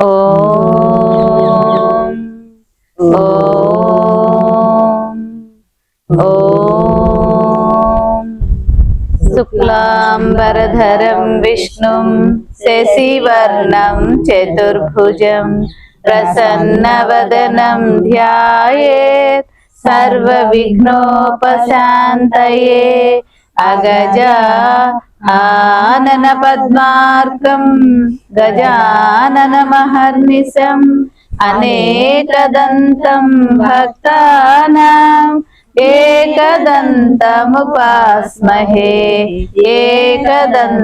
ఓం. ఓం. ఓం. శుక్లాంబరధరం విష్ణుం శశివర్ణం చతుర్భుజం ప్రసన్నవదనం ధ్యాయేత్ సర్వవిఘ్నోపశాంతయే. అగజా ఆనన పద్మార్కం గజానన మహర్నిశం అనేకదంతం భక్తానాం ఏకదంతముపాస్మహే ఏకదంతముపాస్మహే.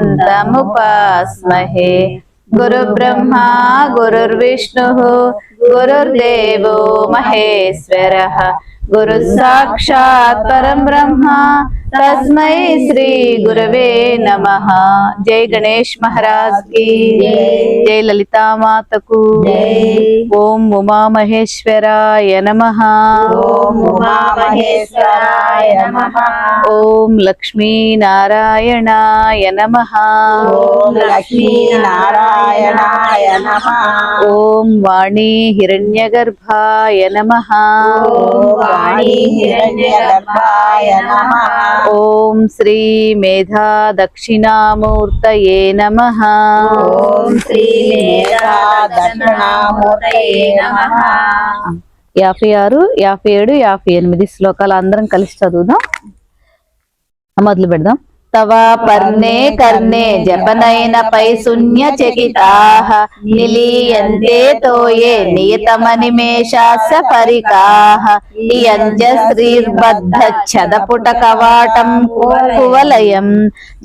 గురు బ్రహ్మా गुरुसाक्षात् परं ब्रह्मा। तस्मै श्री गुरवे नमः। जय गणेश महाराज की जय। ललिता माता को ओम उमा महेश्वराय नमः। ओम उमा महेश्वराय नमः। ओम लक्ष्मी नारायणाय नमः। ओम लक्ष्मी नारायणाय नमः। ओम वाणी हिरण्यगर्भाय नमः। ओम ఓం శ్రీ మేధా మేధా దక్షిణామూర్తయే నమః. యాభై ఆరు యాభై ఏడు యాభై ఎనిమిది శ్లోకాలు అందరం కలిసి చదువుదాం. మొదలు పెడదాం. తవ పర్ణే కర్ణే జపనైన పై శూన్య చకితాః నిలీయంతే తోయే నియతమనిమేషాస పరికాః ఇయంజ శ్రీర్బద్ధ ఛదపుట కవాటం కువలయం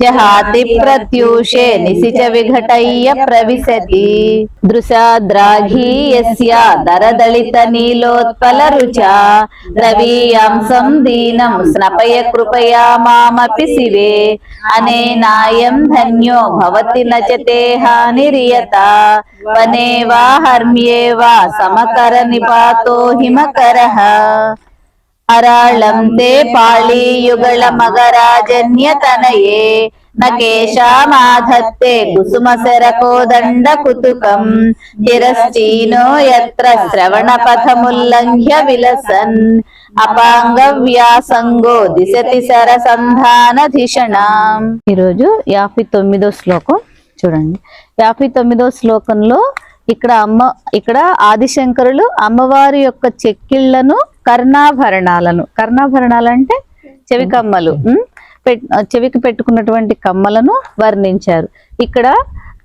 జహాతి ప్రత్యూషే నిశిచ విఘటయ్య ప్రవిశతి దృశాద్రాఘీ యస్య దరదళిత నీలోత్పల రుచా ద్రవీయాంసం దీనం స్నపయ కృపయా మామపి శివే అనేనాయం ధన్యో భవతి నచతే హానిరియత వనే వా హర్మ్యే వా సమకర నిపాతో హిమకరః అరాళం తే పాళీయుగళ మగరాజన్యతనయే నకేశామాధత్తే కుసుమశరకోదండ కుతుకం చిరశ్చీనో యత్ర శ్రవణ పథముల్లంఘ్య విలసన్ అపాంగ వ్యాసంగో దిశతి సరసంధాన ధిషణాం ఈరోజు యాభై తొమ్మిదో శ్లోకం చూడండి. యాభై తొమ్మిదో శ్లోకంలో ఇక్కడ అమ్మ ఇక్కడ ఆదిశంకరులు అమ్మవారి యొక్క చెక్కిళ్ళను కర్ణాభరణాలను కర్ణాభరణాలు అంటే చెవి కమ్మలు చెవికి పెట్టుకున్నటువంటి కమ్మలను వర్ణించారు. ఇక్కడ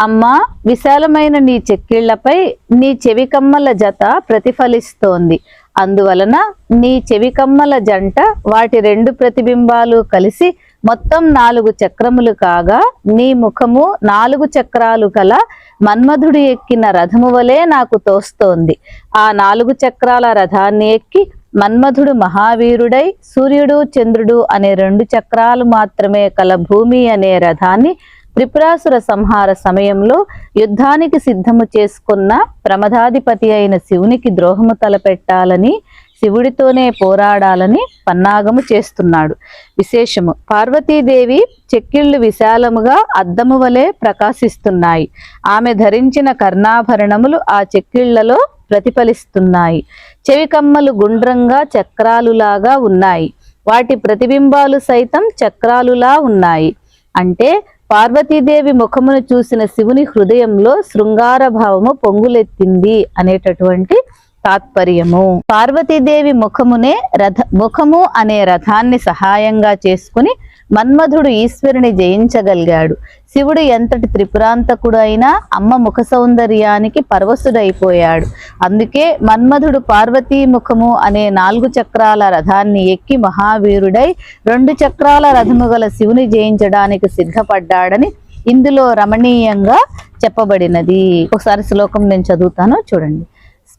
అమ్మ విశాలమైన నీ చెక్కిళ్ళపై నీ చెవి కమ్మల జత ప్రతిఫలిస్తోంది. అందువలన నీ చెవి కమ్మల జంట వాటి రెండు ప్రతిబింబాలు కలిసి మొత్తం నాలుగు చక్రములు కాగా నీ ముఖము నాలుగు చక్రాలు గల మన్మధుడు ఎక్కిన రథము వలె నాకు తోస్తోంది. ఆ నాలుగు చక్రాల రథాన్ని ఎక్కి మన్మధుడు మహావీరుడై సూర్యుడు చంద్రుడు అనే రెండు చక్రాలు మాత్రమే కల భూమి అనే రథాన్ని త్రిపురాసుర సంహార సమయంలో యుద్ధానికి సిద్ధము చేసుకున్న ప్రమదాధిపతి అయిన శివునికి ద్రోహము తలపెట్టాలని శివుడితోనే పోరాడాలని పన్నాగము చేస్తున్నాడు. విశేషము పార్వతీదేవి చెక్కిళ్ళు విశాలముగా అద్దము వలె ప్రకాశిస్తున్నాయి. ఆమె ధరించిన కర్ణాభరణములు ఆ చెక్కిళ్ళలో ప్రతిఫలిస్తున్నాయి. చెవికమ్మలు గుండ్రంగా చక్రాలులాగా ఉన్నాయి. వాటి ప్రతిబింబాలు సైతం చక్రాలులా ఉన్నాయి. అంటే పార్వతీదేవి ముఖమును చూసిన శివుని హృదయంలో శృంగార భావము పొంగులెత్తింది అనేటటువంటి తాత్పర్యము. పార్వతీదేవి ముఖమునే రథ ముఖము అనే రథాన్ని సహాయంగా చేసుకుని మన్మధుడు ఈశ్వరుని జయించగలిగాడు. శివుడు ఎంతటి త్రిపురాంతకుడు అయినా అమ్మ ముఖ సౌందర్యానికి పరవశుడైపోయాడు. అందుకే మన్మధుడు పార్వతీ ముఖము అనే నాలుగు చక్రాల రథాన్ని ఎక్కి మహావీరుడై రెండు చక్రాల రథము గల శివుని జయించడానికి సిద్ధపడ్డాడని ఇందులో రమణీయంగా చెప్పబడినది. ఒకసారి శ్లోకం నేను చదువుతాను చూడండి.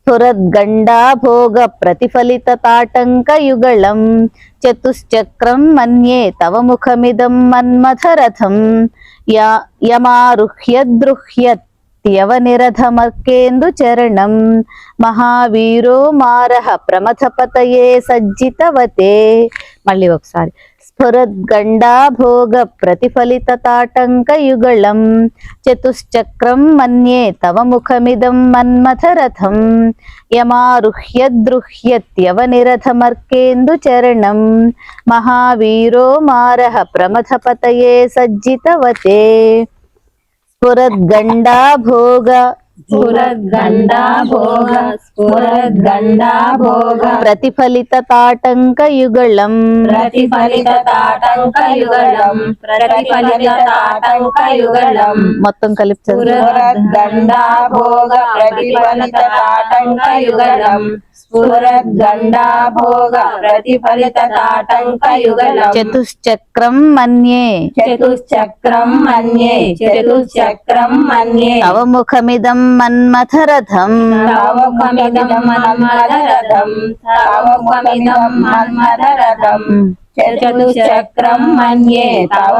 స్ఫురద్గండా భోగ ప్రతిఫలిత తాటంక యుగళం చతుశ్చక్రం మన్యే తవ ముఖమిదం మన్మథరథం యా యమారుహ్యద్రుహ్యత్యవనిరథమర్కేందు చరణం మహావీరో మారహ ప్రమథపతయే సజ్జితవతే మళ్ళీ ఒకసారి స్ఫురద్గండా భోగ ప్రతిఫలిత తాటంక యుగళం చతుశ్చక్రం మన్యే తవ ప్రతిఫలిత తాటంక యుగళం ప్రతిఫలిత తాటంక యుగళం ప్రతిఫలిత తాటంక యుగళం మొత్తం కలిపి చదువు. స్ఫురద్గండా భోగ ప్రతిఫలిత తాటంక యుగళం ప్రతిఫలిత చతుశ్చక్రం మన్యే చతుశ్చక్రం మన్యే చతుశ్చక్రం మన్యే తవ ముఖమిదం మన్మథరథం తవ ముఖమిదం మన్మథరథం తవ ముఖమిదం మన్మథరథం చతుశ్చక్రం మన్యే తవ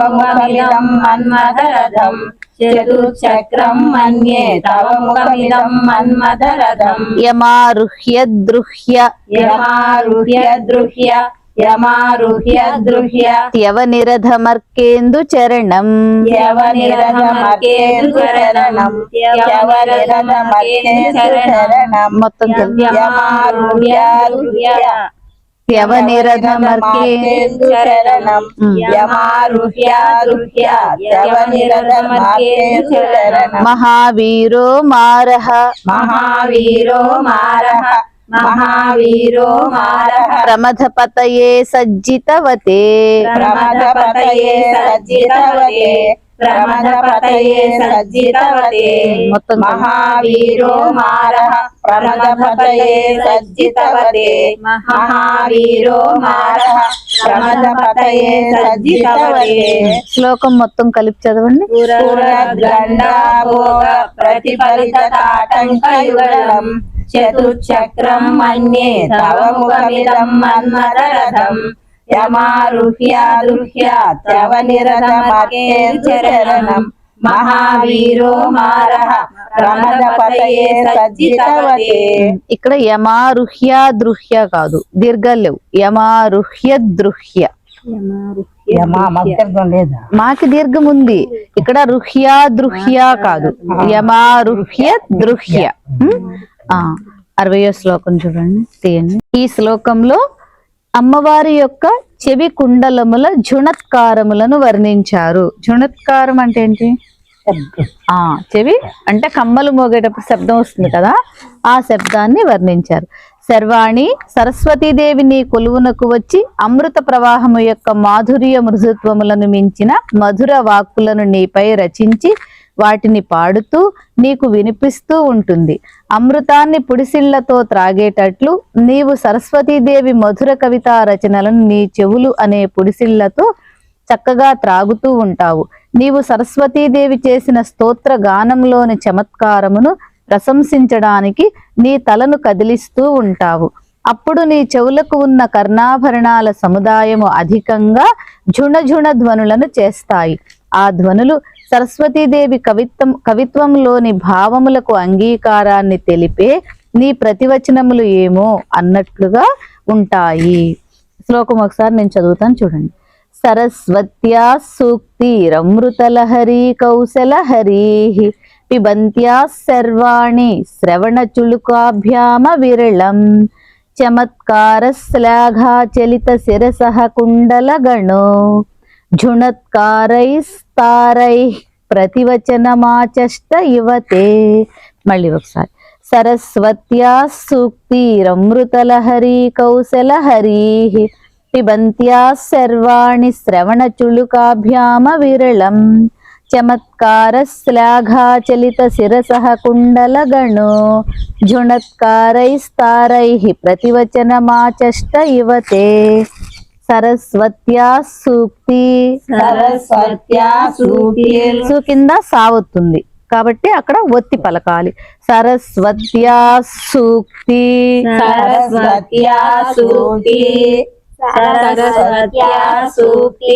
మన్మథరథం చతుశ్చక్రం మన్యే తవ ముఖమిదం మన్మథరథం యమారుహ్య దృహ్య యమారుహ్య దృహ్య యమారుహ్య దృహ్య త్యవ నిరధమర్కేందు చరణం మొత్తం కలిపి యమారుహ్య దృహ్య త్యవ నిరధమర్కే యవనిరథమర్కేందు చరణం యమారుహ్య దృహ్య యవనిరథమర్కేందు చరణం మహావీరో మారహ మహావీరో మారః సజ్జితవతే ప్రమదపతయే సజ్జితవతే మొత్తం కలిపి. మహావీరో మారః ప్రమదపతయే సజ్జితవతే శ్లోకం మొత్తం కలిపి చదవండి. పురద్గండా భోగ ప్రతిఫలిత చతుశ్చక్రం మన్యే తవ ముఖమిదం మన్మదరథం యమారుహ్య దృహ్య తవ నిరథమర్కేంచరణం మహావీరో మారః ప్రమదపతయే సజ్జితవతే. ఇక్కడ యమారుహ్య దృహ్య కాదు దీర్ఘాలు లేవు యమారుహ్య దృహ్య మాకి దీర్ఘం ఉంది. ఇక్కడ రుహ్య దృహ్య కాదు. యమారుహ్య దృహ్య అరవయో శ్లోకం చూడండి తీయండి. ఈ శ్లోకంలో అమ్మవారి యొక్క చెవి కుండలముల జుణత్కారములను వర్ణించారు. జుణత్కారం అంటే ఏంటి? ఆ చెవి అంటే కమ్మలు మోగేటప్పుడు శబ్దం వస్తుంది కదా ఆ శబ్దాన్ని వర్ణించారు. శర్వాణి సరస్వతీదేవి నీ కొలువునకు వచ్చి అమృత ప్రవాహము యొక్క మాధుర్య మృదుత్వములను మించిన మధుర వాక్కులను నీపై రచించి వాటిని పాడుతూ నీకు వినిపిస్తూ ఉంటుంది. అమృతాన్ని పుడిసిళ్ళతో త్రాగేటట్లు నీవు సరస్వతీదేవి మధుర కవితా రచనలను నీ చెవులు అనే పుడిసిళ్ళతో చక్కగా త్రాగుతూ ఉంటావు. నీవు సరస్వతీదేవి చేసిన స్తోత్ర గానంలోని చమత్కారమును ప్రశంసించడానికి నీ తలను కదిలిస్తూ ఉంటావు. అప్పుడు నీ చెవులకు ఉన్న కర్ణాభరణాల సముదాయము అధికంగా ఝుణఝుణ ధ్వనులను చేస్తాయి. ఆ ధ్వనులు సరస్వతీదేవి కవిత్వం కవిత్వంలోని భావములకు అంగీకారాన్ని తెలిపే నీ ప్రతివచనములు ఏమో అన్నట్లుగా ఉంటాయి. శ్లోకం ఒకసారి నేను చదువుతాను చూడండి. సరస్వత్యా సూక్తిరమృతలహరీ కౌశలహరీ పిబంత్యా సర్వాణి శ్రవణచులుకాభ్యామ విరళం చమత్కార శ్లాఘాచలిత శిరస కుండలగణో ఝుణత్కారైస్తారై ప్రతివచనమాచష్ట యువతే. మళ్ళీ ఒకసారి. సరస్వత్యా సూక్తిరమృతలహరీ కౌశలహరీ పిబంత్యా సర్వాణి శ్రవణచులుకాభ్యామ విరళం. చమత్కార శ్లాఘాచలిత శిరస కుండలగణు. ఝుణత్కారైస్తారై ప్రతివచనమాచష్ట యువతే. సరస్వత్యా సూక్తి. సరస్వత్యా సూక్తిర్ సు కింద సావొత్తుంది కాబట్టి అక్కడ ఒత్తి పలకాలి. సరస్వత్యా సూక్తి. సరస్వత్యా సూక్తి.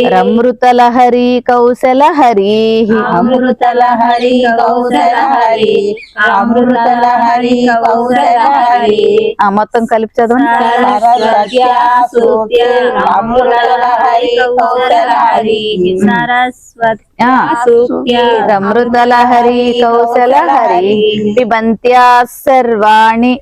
రమృతలహరి కౌశలహరి. అమృతలహరి కౌశలహరి. అమృతలహరి కౌశలహరి. ఆ మొత్తం కలిపి చదవండి. అమృతలహరి కౌశలహరి. సరస్వతి ఆ, రమృతలహరి కౌశలహరి. పిబంత్యా సర్వాణి.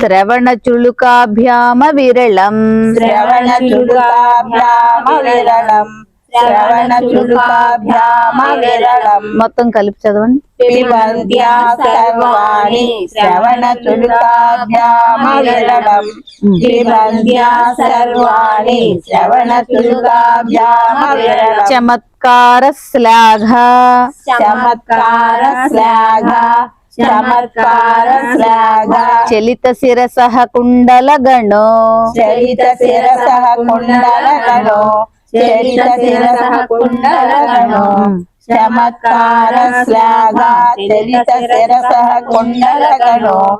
శ్రవణ చుళుకాభ్యామ విరళం. శ్రవణ చుడుకాభ్యామ విరళం. శ్రవణ చుడుకాభ్యామ విరళం. మొత్తం కలిపి చదవండి. పిబంధ్యా సర్వాణి శ్రవణ చుడుకాభ్యామ విరళం. పిబంధ్యా సర్వాణి శ్రవణ చుడుకాభ్యామ విరళం. చమత్కార శ్లాఘ. చమత్కార శ్లాఘ. చమత్కార శ్లాఘ. చలిత శిరస కుండల గణో. చరిత శిరస కుండల గణో. చరిత శిరస కుండల గణో. చమత్కార శ్లాఘ. చరిత శిరస కుండల గణో.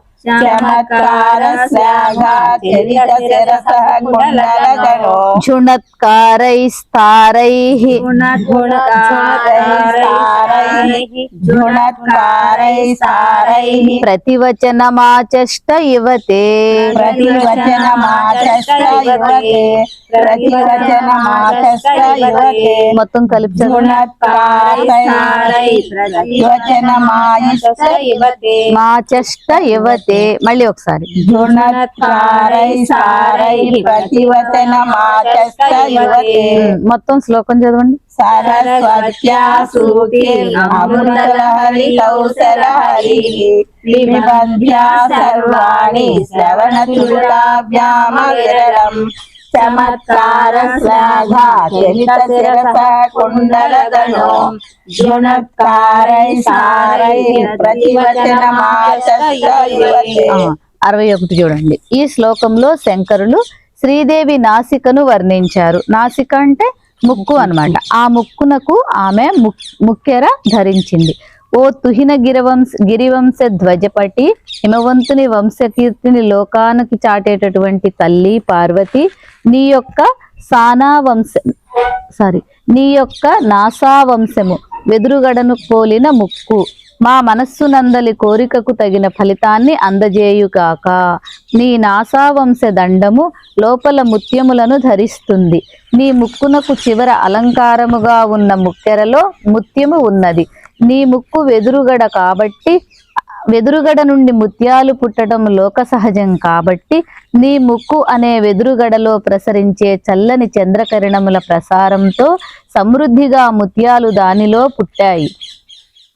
కుండల గణో ఝుణత్కారైస్తారై గుణత్కారై సారై ప్రతివచనమాచష్ట ఇవతే ప్రతివచనమాచష్ట యువతే ప్రతివచనమాచష్ట యువతే మొత్తం కలిపి గుణత్కారై ప్రతివచనమాయష్ట యువతే ఇవతే మళ్ళీ ఒకసారి. మొత్తం శ్లోకం చదవండి. సర్వాణి శ్రవణ చమత్కార శ్లాఘ సారై అరవై ఒకటి చూడండి. ఈ శ్లోకంలో శంకరులు శ్రీదేవి నాసికను వర్ణించారు. నాసిక అంటే ముక్కు అన్నమాట. ఆ ముక్కునకు ఆమె ముక్- ముక్కెర ధరించింది. ఓ తుహిన గిరివంశ గిరివంశ ధ్వజపటి హిమవంతుని వంశకీర్తిని లోకానికి చాటేటటువంటి తల్లి పార్వతి నీ యొక్క సానా వంశ సారీ నీ యొక్క నాసా వంశము వెదురుగడను పోలిన ముక్కు. మా మనస్సు నందలి కోరికకు తగిన ఫలితాన్ని అందజేయుగాక. నీ నాసావంశ దండము లోపల ముత్యములను ధరిస్తుంది. నీ ముక్కునకు చివర అలంకారముగా ఉన్న ముక్కెరలో ముత్యము ఉన్నది. నీ ముక్కు వెదురుగడ కాబట్టి వెదురుగడ నుండి ముత్యాలు పుట్టడం లోక సహజం కాబట్టి నీ ముక్కు అనే వెదురుగడలో ప్రసరించే చల్లని చంద్రకిరణముల ప్రసారంతో సమృద్ధిగా ముత్యాలు దానిలో పుట్టాయి.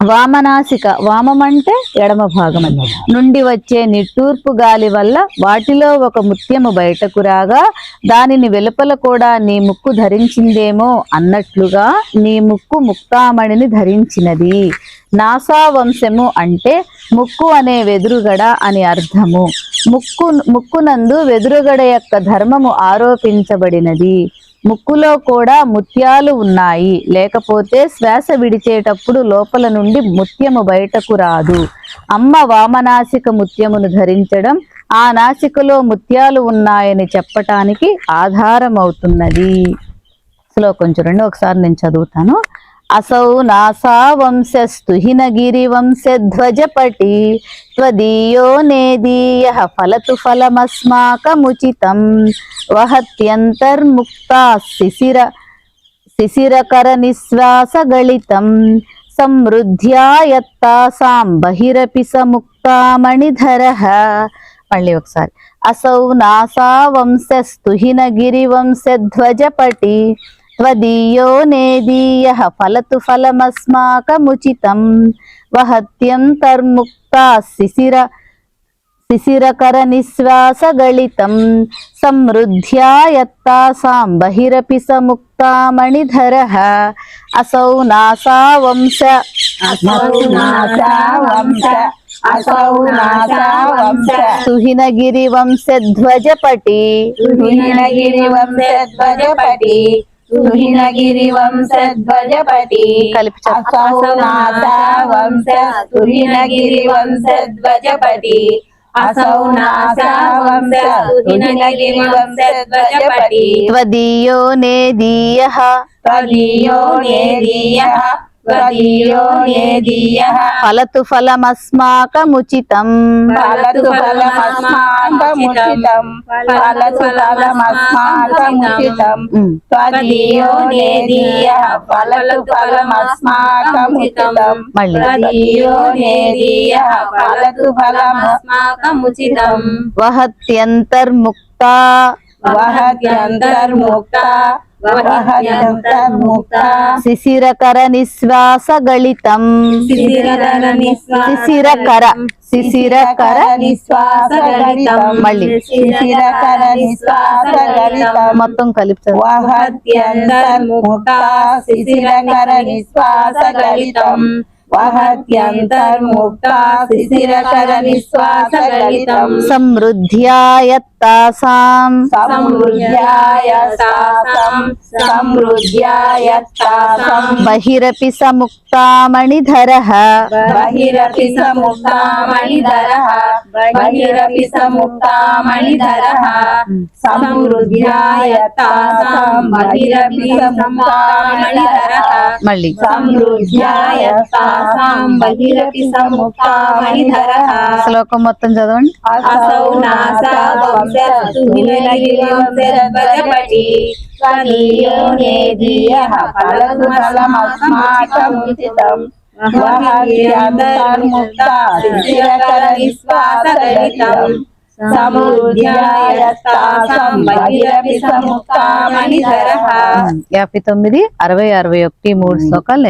వామనాసిక వామం అంటే ఎడమ భాగం నుండి వచ్చే నిట్టూర్పు గాలి వల్ల వాటిలో ఒక ముత్యము బయటకు రాగా దానిని వెలుపల కూడా నీ ముక్కు ధరించిందేమో అన్నట్లుగా నీ ముక్కు ముక్తామణిని ధరించినది. నాసా వంశము అంటే ముక్కు అనే వెదురుగడ అని అర్థము. ముక్కు ముక్కునందు వెదురుగడ యొక్క ధర్మము ఆరోపించబడినది. ముక్కులో కూడా ముత్యాలు ఉన్నాయి. లేకపోతే శ్వాస విడిచేటప్పుడు లోపల నుండి ముత్యము బయటకు రాదు. అమ్మ వామనాసిక ముత్యమును ధరించడం ఆ నాసికలో ముత్యాలు ఉన్నాయని చెప్పటానికి ఆధారమవుతున్నది. శ్లోకం చూడండి ఒకసారి నేను చదువుతాను. అసౌ నాసా వంశస్తుహినగిరి వంశధ్వజపటి త్వదీయో నేదీయ ఫలతు ఫలమస్మాకముచితం వహత్యంతర్ముక్తా శిశిర శిశిరకర నిశ్వాసగళితం సమృద్ధ్యా యత్తాసాం బహిరపి సముక్తామణిధర మళ్ళీ ఒకసారి అసౌ నాసా వంశస్తుహినగిరి వంశధ్వజపటి త్వదీయో నేదీయ ఫలతు ఫలమస్మాకముచితం వహత్యంతర్ముక్తా శిశిర శిశిరకర నిశ్వాసగళితం సమృద్ధ్యా యత్తాసాం బహిరపి సముక్తామణిధర అసౌ నాసా వంశ సుహినగిరి వంశధ్వజపటి సుహినగిరి వంశధ్వజపటి సుహినగిరి వంశధ్వజపటి కలిపి చెప్పు. అసౌ నాసా వంశ సుహినగిరి వంశధ్వజపటి असौ नासा वंश सुहिनगिरि वंशध्वजपति త్వదీయో నేదీయః त्वदीयो नेदीयः त्वदीयो नेदीयः ఫలతు ఫలమస్మాకముచితం ఫలతు ఫలమస్మాకముచితం వహత్యంతర్ముక్త వహత్యంతర్ముక్త శిశిరకర నిశ్వాస గళితం శిశిరకర శిశిరకర నిశ్వాసగలితం మళ్ళీ. శిశిరకర నిశ్వాసగలితం మొత్తం కలిపి. వహత్యంతర్ముక్తా శిశిరకర నిశ్వాసగలితం వహత్యంతర్ముక్తా శిశిరకర నిశ్వాసగలితం సమృద్ధ్యాయత్తాసాం సమృద్ధ్యాయ సాసం సమృద్ధ్యాయ సాసం బహిరపి సముక్తామణిధరః బహిరపి సముక్తామణిధరః బహిరపి సముక్తామణిధరః సమృద్ధ్యాయ తాసాం బహిరపి సముక్తామణిధరః మళ్ళీ శ్లోకం మొత్తం చదవండి. యాభై తొమ్మిది అరవై అరవై ఒకటి మూడు శ్లోకాలు